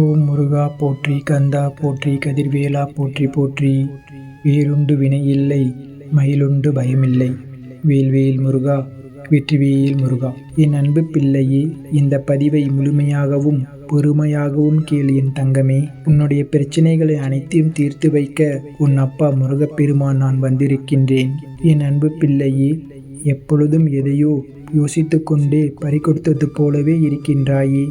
ஓம் முருகா போற்றி கந்தா போற்றி கதிர்வேலா போற்றி போற்றி. வேலுண்டு வினையில்லை மயிலுண்டு பயமில்லை. வேல்வேல் முருகா வெற்றிவேல் முருகா. என் அன்பு பிள்ளையே இந்த பதிவை முழுமையாகவும் பொறுமையாகவும் கேள் என் தங்கமே. உன்னுடைய பிரச்சனைகளை அனைத்தையும் தீர்த்து வைக்க உன் அப்பா முருகப்பெருமான் நான் வந்திருக்கின்றேன். என் அன்பு பிள்ளையே எப்பொழுதும் எதையோ யோசித்து கொண்டே பறிகொடுத்தது போலவே இருக்கின்றாயே.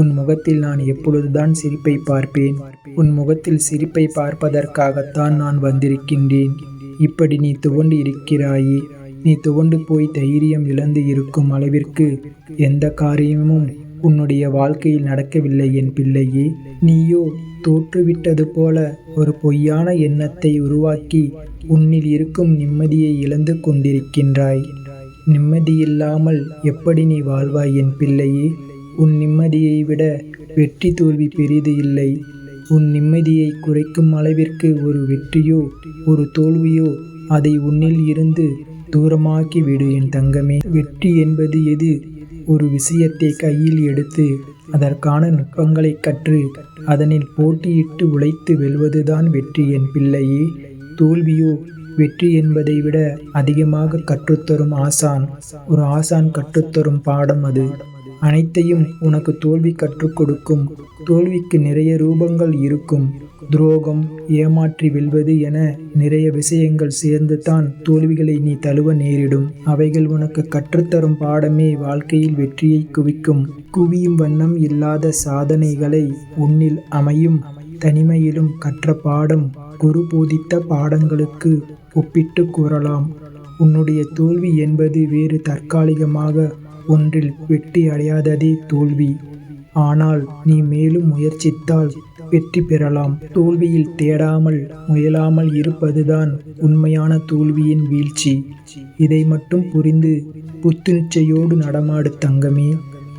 உன் முகத்தில் நான் எப்பொழுதுதான் சிரிப்பை பார்ப்பேன். உன் முகத்தில் சிரிப்பை பார்ப்பதற்காகத்தான் நான் வந்திருக்கின்றேன். இப்படி நீ துவண்டு இருக்கிறாயே. நீ துவண்டு போய் தைரியம் இழந்து இருக்கும் அளவிற்கு எந்த காரியமும் உன்னுடைய வாழ்க்கையில் நடக்கவில்லை என் பிள்ளையே. நீயோ தோற்றுவிட்டது போல ஒரு பொய்யான எண்ணத்தை உருவாக்கி உன்னில் இருக்கும் நிம்மதியை இழந்து கொண்டிருக்கின்றாய். நிம்மதியில்லாமல் எப்படி நீ வாழ்வாய் என் பிள்ளையே? உன் நிம்மதியை விட வெற்றி தோல்வி பெரிது இல்லை. உன் நிம்மதியை குறைக்கும் அளவிற்கு ஒரு வெற்றியோ ஒரு தோல்வியோ அதை உன்னில் இருந்து தூரமாக்கி விடு என் தங்கமே. வெற்றி என்பது எது? ஒரு விஷயத்தை கையில் எடுத்து அதற்கான நுட்பங்களை கற்று அதனில் போட்டியிட்டு உழைத்து வெல்வதுதான் வெற்றி என் பிள்ளையே. தோல்வியோ வெற்றி என்பதை விட அதிகமாக கற்றுத்தரும் ஆசான். ஒரு ஆசான் கற்றுத்தரும் பாடம் அது. அனைத்தையும் உனக்கு தோல்வி கற்றுக் கொடுக்கும். தோல்விக்கு நிறைய ரூபங்கள் இருக்கும். துரோகம் ஏமாற்றி வெல்வது என நிறைய விஷயங்கள் சேர்ந்து தான் தோல்விகளை நீ தழுவ நேரிடும். அவைகள் உனக்கு கற்றுத்தரும் பாடமே வாழ்க்கையில் வெற்றியை குவிக்கும். குவியும் வண்ணம் இல்லாத சாதனைகளை உன்னில் அமையும். தனிமையிலும் கற்ற பாடம் குரு போதித்த பாடங்களுக்கு ஒப்பிட்டு கூறலாம். உன்னுடைய தோல்வி என்பது வேறு தற்காலிகமாக ஒன்றில் வெற்றி அடையாததே தோல்வி. ஆனால் நீ மேலும் முயற்சித்தால் வெற்றி பெறலாம். தோல்வியில் தேடாமல் முயலாமல் இருப்பதுதான் உண்மையான தோல்வியின் வீழ்ச்சி. இதை மட்டும் புரிந்து புத்துணிச்சையோடு நடமாடு தங்கமே.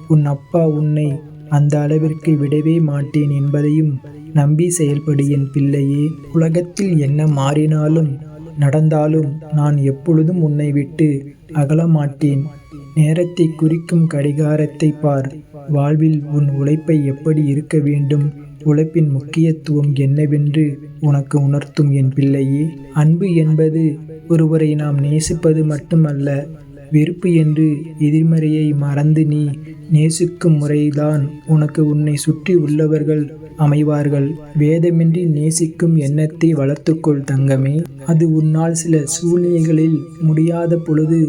உன் அப்பா உன்னை அந்த அளவிற்கு விடவே மாட்டேன் என்பதையும் நம்பி செயல்படு என் பிள்ளையே. உலகத்தில் என்ன மாறினாலும் நடந்தாலும் நான் எப்பொழுதும் உன்னை விட்டு அகலமாட்டேன். நேரத்தை குறிக்கும் கடிகாரத்தை பார். வாழ்வில் உன் உழைப்பை எப்படி இருக்க வேண்டும்? உழைப்பின் முக்கியத்துவம் என்னவென்று உனக்கு உணர்த்தும் என் பிள்ளையே. அன்பு என்பது ஒருவரை நாம் நேசிப்பது மட்டுமல்ல வெறுப்பு என்று எதிர்மறையை மறந்து நீ நேசிக்கும் முறைதான் உனக்கு உன்னை சுற்றி உள்ளவர்கள் அமைவார்கள். வேதமின்றி நேசிக்கும் எண்ணத்தை வளர்த்துக்கொள் தங்கமே. அது உன்னால் சில சூழ்நிலைகளில் முடியாத பொழுது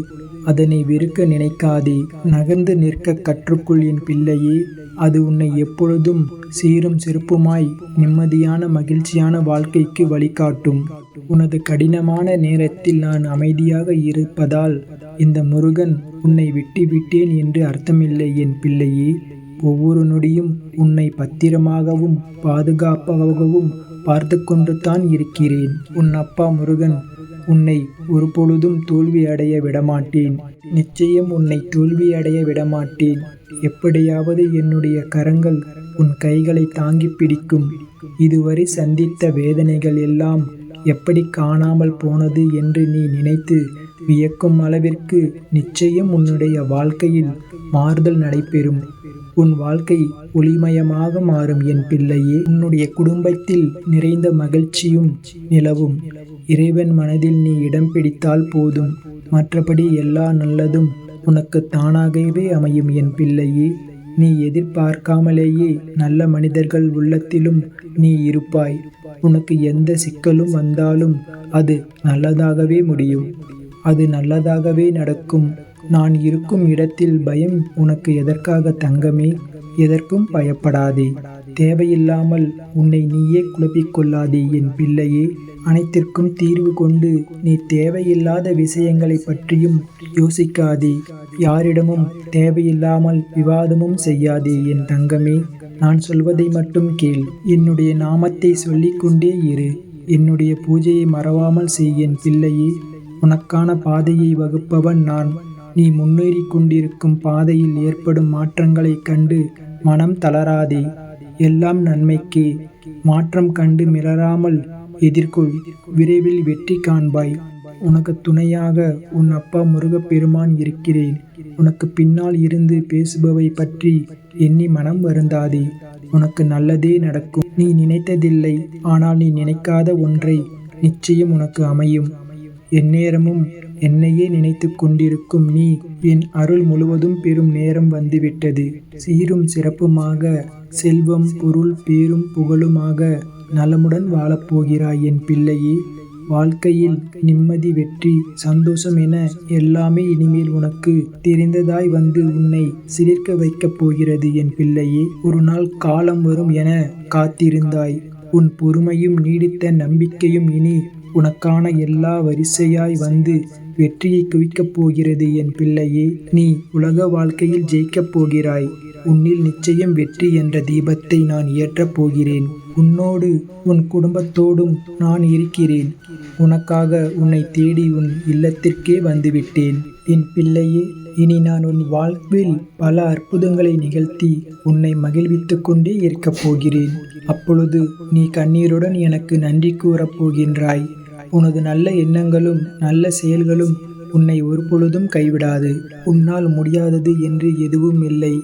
அதனை வெறுக்க நினைக்காதே. நகர்ந்து நிற்க கற்றுக்குள் என் பிள்ளையே. அது உன்னை எப்பொழுதும் சீரும் சிறப்புமாய் நிம்மதியான மகிழ்ச்சியான வாழ்க்கைக்கு வழிகாட்டும். உனது கடினமான நேரத்தில் நான் அமைதியாக இருப்பதால் இந்த முருகன் உன்னை விட்டு விட்டேன் என்று அர்த்தமில்லை என் பிள்ளையே. ஒவ்வொரு நொடியும் உன்னை பத்திரமாகவும் பாதுகாப்பாகவும் பார்த்து கொண்டு தான் இருக்கிறேன். உன் அப்பா முருகன் உன்னை ஒருபொழுதும் தோல்வியடைய விடமாட்டேன். நிச்சயம் உன்னை தோல்வியடைய விடமாட்டேன். எப்படியாவது என்னுடைய கரங்கள் உன் கைகளை தாங்கி பிடிக்கும். இதுவரை சந்தித்த வேதனைகள் எல்லாம் எப்படி காணாமல் போனது என்று நீ நினைத்து வியக்கும் அளவிற்கு நிச்சயம் உன்னுடைய வாழ்க்கையில் மாறுதல் நடைபெறும். உன் வாழ்க்கை ஒளிமயமாக மாறும் என் பிள்ளையே. உன்னுடைய குடும்பத்தில் நிறைந்த மகிழ்ச்சியும் நிலவும். இறைவன் மனதில் நீ இடம் பிடித்தால் போதும். மற்றபடி எல்லா நல்லதும் உனக்கு தானாகவே அமையும் என் பிள்ளையே. நீ எதிர்பார்க்காமலேயே நல்ல மனிதர்கள் உள்ளத்திலும் நீ இருப்பாய். உனக்கு எந்த சிக்கலும் வந்தாலும் அது நல்லதாகவே முடியும். அது நல்லதாகவே நடக்கும். நான் இருக்கும் இடத்தில் பயம் உனக்கு எதற்காக தங்கமே? எதற்கும் பயப்படாதே. தேவையில்லாமல் உன்னை நீயே குழப்பிக்கொள்ளாதே என் பிள்ளையே. அனைத்திற்கும் தீர்வு கொண்டு நீ தேவையில்லாத விஷயங்களை பற்றியும் யோசிக்காதே. யாரிடமும் தேவையில்லாமல் விவாதமும் செய்யாதே என் தங்கமே. நான் சொல்வதை மட்டும் கேள். என்னுடைய நாமத்தை சொல்லிக்கொண்டே இரு. என்னுடைய பூஜையை மறவாமல் செய் என் பிள்ளையே. உனக்கான பாதையை வகுப்பவன் நான். நீ முன்னேறி கொண்டிருக்கும் பாதையில் ஏற்படும் மாற்றங்களைக் கண்டு மனம் தளராதே. எல்லாம் நன்மைக்கு மாற்றம் கண்டு மிளராமல் எதிர்கொள் விரைவில் வெற்றி காண்பாய். உனக்கு துணையாக உன் அப்பா முருகப்பெருமான் இருக்கிறேன். உனக்கு பின்னால் இருந்து பேசுபவை பற்றி எண்ணி மனம் வருந்தாதே. உனக்கு நல்லதே நடக்கும். நீ நினைத்ததில்லை ஆனால் நீ நினைக்காத ஒன்றை நிச்சயம் உனக்கு அமையும். எந்நேரமும் என்னையே நினைத்து கொண்டிருக்கும் நீ என் அருள் முழுவதும் பெறும் நேரம் வந்துவிட்டது. சீரும் சிறப்புமாக செல்வம் பொருள் பேரும் புகழுமாக நலமுடன் வாழப்போகிறாய் என் பிள்ளையே. வாழ்க்கையில் நிம்மதி வெற்றி சந்தோஷம் என எல்லாமே இனிமேல் உனக்கு தெரிந்ததாய் வந்து உன்னை சிலிர்க்க வைக்கப் போகிறது என் பிள்ளையே. ஒரு நாள் காலம் வரும் என காத்திருந்தாய். உன் பொறுமையும் நீடித்த நம்பிக்கையும் இனி உனக்கான எல்லா வரிசையாய் வந்து வெற்றியை குவிக்கப் போகிறது என் பிள்ளையே. நீ உலக வாழ்க்கையில் ஜெயிக்கப் போகிறாய். உன்னில் நிச்சயம் வெற்றி என்ற தீபத்தை நான் ஏற்றப் போகிறேன். உன்னோடு உன் குடும்பத்தோடும் நான் இருக்கிறேன். உனக்காக உன்னை தேடி உன் இல்லத்திற்கே வந்துவிட்டேன். என் பிள்ளையே இனி நான் உன் வாழ்வில் பல அற்புதங்களை நிகழ்த்தி உன்னை மகிழ்வித்துக் கொண்டே இருக்கப் போகிறேன். அப்பொழுது நீ கண்ணீருடன் எனக்கு நன்றி கூறப் போகின்றாய். உனது நல்ல எண்ணங்களும் நல்ல செயல்களும் உன்னை ஒருபொழுதும் கைவிடாது. உன்னால் முடியாதது என்று எதுவும் இல்லை.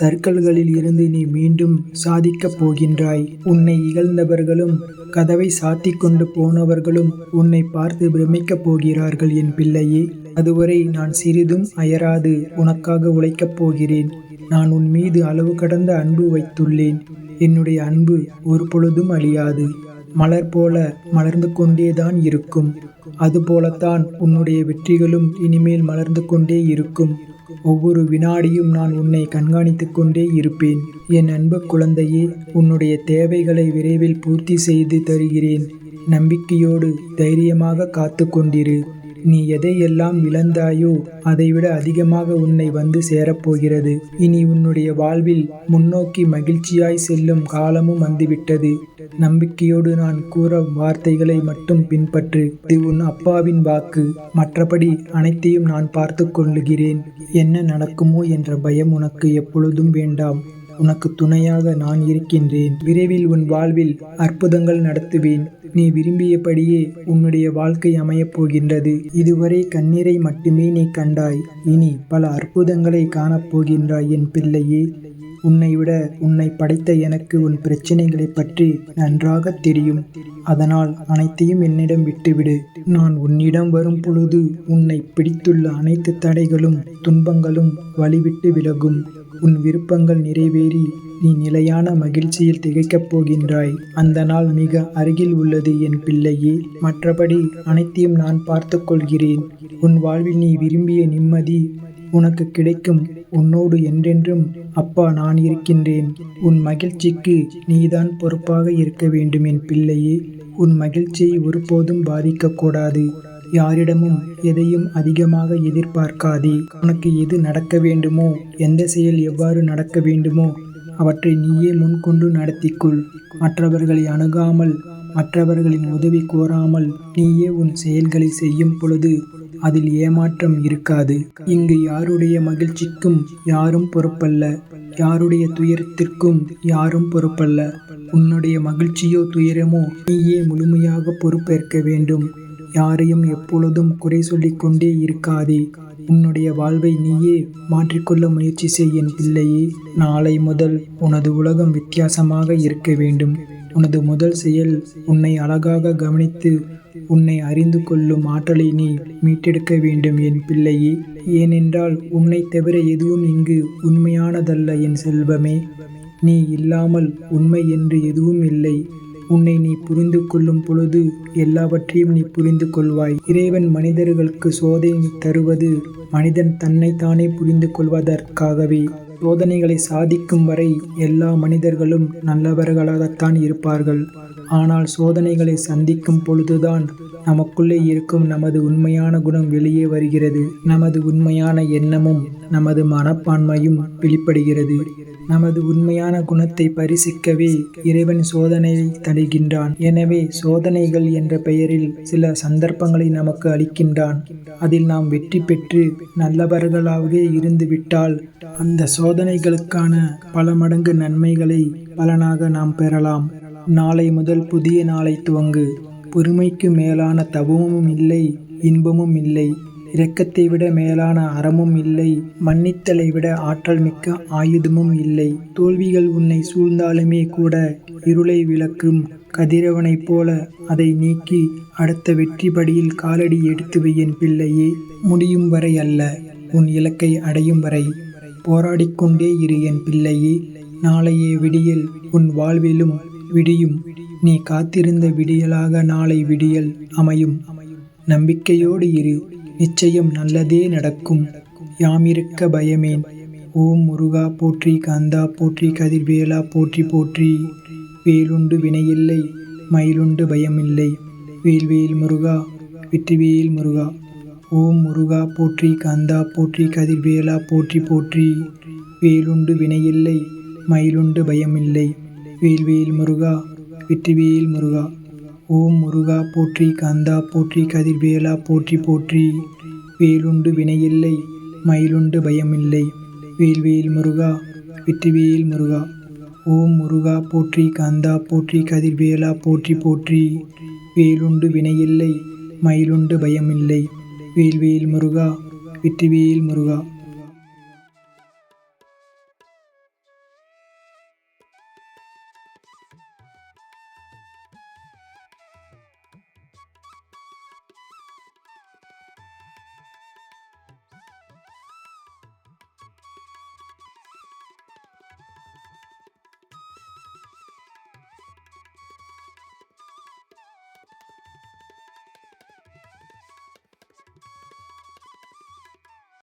சர்க்கல்களில் இருந்து நீ மீண்டும் சாதிக்கப் போகின்றாய். உன்னை இகழ்ந்தவர்களும் கதவை சாத்திக் கொண்டு போனவர்களும் உன்னை பார்த்து பிரமிக்கப் போகிறார்கள் என் பிள்ளையே. அதுவரை நான் சிறிதும் அயராது உனக்காக உழைக்கப் போகிறேன். நான் உன் மீது அளவு கடந்த அன்பு வைத்துள்ளேன். என்னுடைய அன்பு ஒரு பொழுதும் அழியாது. மலர் போல மலர்ந்து கொண்டேதான் இருக்கும். அதுபோலத்தான் உன்னுடைய வெற்றிகளும் இனிமேல் மலர்ந்து கொண்டே இருக்கும். ஒவ்வொரு வினாடியும் நான் உன்னை கண்காணித்துக் கொண்டே இருப்பேன். என் அன்பு குழந்தையே உன்னுடைய தேவைகளை விரைவில் பூர்த்தி செய்து தருகிறேன். நம்பிக்கையோடு தைரியமாக காத்து கொண்டிரு. நீ எதையெல்லாம் இழந்தாயோ அதைவிட அதிகமாக உன்னை வந்து சேரப்போகிறது. இனி உன்னுடைய வாழ்வில் முன்னோக்கி மகிழ்ச்சியாய் செல்லும் காலமும் வந்துவிட்டது. நம்பிக்கையோடு நான் கூற வார்த்தைகளை மட்டும் பின்பற்று. இது உன் அப்பாவின் வாக்கு. மற்றபடி அனைத்தையும் நான் பார்த்து கொள்ளுகிறேன். என்ன நடக்குமோ என்ற பயம் உனக்கு எப்பொழுதும் வேண்டாம். உனக்கு துணையாக நான் இருக்கின்றேன். விரைவில் உன் வாழ்வில் அற்புதங்கள் நடத்துவேன். நீ விரும்பியபடியே உன்னுடைய வாழ்க்கை அமையப் போகின்றது இதுவரை கண்ணீரை மட்டுமே நீ கண்டாய். இனி பல அற்புதங்களை காணப்போகின்றாய் என் பிள்ளையே. உன்னை விட உன்னை படைத்த எனக்கு உன் பிரச்சனைகளை பற்றி நன்றாக தெரியும். அதனால் அனைத்தையும் என்னிடம் விட்டுவிடு. நான் உன்னிடம் வரும் பொழுது உன்னை பிடித்துள்ள அனைத்து தடைகளும் துன்பங்களும் வழிவிட்டு விலகும். உன் விருப்பங்கள் நிறைவேறி நீ நிலையான மகிழ்ச்சியில் திகைக்கப் போகின்றாய். அந்த நாள் மிக அருகில் உள்ளது என் பிள்ளையே. மற்றபடி அனைத்தையும் நான் பார்த்து கொள்கிறேன். உன் வாழ்வில் நீ விரும்பிய நிம்மதி உனக்கு கிடைக்கும். உன்னோடு என்றென்றும் அப்பா நான் இருக்கின்றேன். உன் மகிழ்ச்சிக்கு நீதான் பொறுப்பாக இருக்க வேண்டும் என் பிள்ளையே. உன் மகிழ்ச்சியை ஒருபோதும் பாதிக்கக்கூடாது யாரிடமும் எதையும் அதிகமாக எதிர்பார்க்காதே. உனக்கு எது நடக்க வேண்டுமோ எந்த செயல் எவ்வாறு நடக்க வேண்டுமோ அவற்றை நீயே முன்கொண்டு நடத்திக்கொள். மற்றவர்களை அணுகாமல் மற்றவர்களின் உதவி கோராமல் நீயே உன் செயல்களை செய்யும் பொழுது அதில் ஏமாற்றம் இருக்காது. இங்கு யாருடைய மகிழ்ச்சிக்கும் யாரும் பொறுப்பல்ல. யாருடைய துயரத்திற்கும் யாரும் பொறுப்பல்ல. உன்னுடைய மகிழ்ச்சியோ துயரமோ நீயே முழுமையாக பொறுப்பேற்க வேண்டும். யாரையும் எப்பொழுதும் குறை சொல்லிக் கொண்டே இருக்காதே. உன்னுடைய வாழ்வை நீயே மாற்றிக்கொள்ள முயற்சி செய் என் பிள்ளையே. நாளை முதல் உனது உலகம் வித்தியாசமாக இருக்க வேண்டும். உனது முதல் செயல் உன்னை அழகாக கவனித்து உன்னை அறிந்து கொள்ளும் ஆற்றலை நீ மீட்டெடுக்க வேண்டும் என் பிள்ளையே. ஏனென்றால் உன்னை தவிர எதுவும் இங்கு உண்மையானதல்ல என் செல்வமே. நீ இல்லாமல் உண்மை என்று எதுவும் இல்லை. உன்னை நீ புரிந்து கொள்ளும் பொழுது எல்லாவற்றையும் நீ புரிந்து கொள்வாய். இறைவன் மனிதர்களுக்கு சோதனை தருவது மனிதன் தன்னைத்தானே புரிந்து கொள்வதற்காகவே. சோதனைகளை சாதிக்கும் வரை எல்லா மனிதர்களும் நல்லவர்களாகத்தான் இருப்பார்கள். ஆனால் சோதனைகளை சந்திக்கும் பொழுதுதான் நமக்குள்ளே இருக்கும் நமது உண்மையான குணம் வெளியே வருகிறது. நமது உண்மையான எண்ணமும் நமது மனப்பான்மையும் வெளிப்படுகிறது. நமது உண்மையான குணத்தை பரிசிக்கவே இறைவன் சோதனையை தருகின்றான். எனவே சோதனைகள் என்ற பெயரில் சில சந்தர்ப்பங்களை நமக்கு அளிக்கின்றான். அதில் நாம் வெற்றி பெற்று நல்லவர்களாகவே இருந்துவிட்டால் அந்த சோதனைகளுக்கான பல மடங்கு நன்மைகளை பலனாக நாம் பெறலாம். நாளை முதல் புதிய நாளை துவங்கு. பொறுமைக்கு மேலான தவமும் இல்லை இன்பமும் இல்லை. இரக்கத்தை விட மேலான அறமும் இல்லை. மன்னித்தலை விட ஆற்றல் மிக்க ஆயுதமும் இல்லை. தோல்விகள் உன்னை சூழ்ந்தாலுமே கூட இருளை விளக்கும் கதிரவனைப் போல அதை நீக்கி அடுத்த வெற்றி படியில் காலடி எடுத்து வை என் பிள்ளையே. முடியும் வரை அல்ல உன் இலக்கை அடையும் வரை. போராடிக்கொண்டே இரு என் பிள்ளையே. நாளைய விடியல். உன் வாழ்விலும் விடியும். நீ காத்திருந்த விடியலாக நாளை விடியல் அமையும். நம்பிக்கையோடு இரு. நிச்சயம் நல்லதே நடக்கும். யாமிருக்க பயமேன். ஓம் முருகா போற்றி கந்தா போற்றி கதிர்வேலா போற்றி போற்றி. வேலுண்டு வினையில்லை மயிலுண்டு பயமில்லை. வேல்வேல் முருகா வெற்றிவேல் முருகா. ஓம் முருகா போற்றி கந்தா போற்றி கதிர்வேலா போற்றி போற்றி. வேலுண்டு வினையில்லை மயிலுண்டு பயமில்லை. வேல்வேல் முருகா வெற்றிவேல் முருகா. ஓம் முருகா போற்றி கந்தா போற்றி கதிர்வேலா போற்றி போற்றி. வேலுண்டு வினையில்லை மயிலுண்டு பயமில்லை. வேல்வேல் முருகா வெற்றிவேல் முருகா. ஓம் முருகா போற்றி கந்தா போற்றி கதிர்வேலா போற்றி போற்றி. வேலுண்டு வினையில்லை மயிலுண்டு பயமில்லை. வேல்வேல் முருகா வெற்றிவேல் முருகா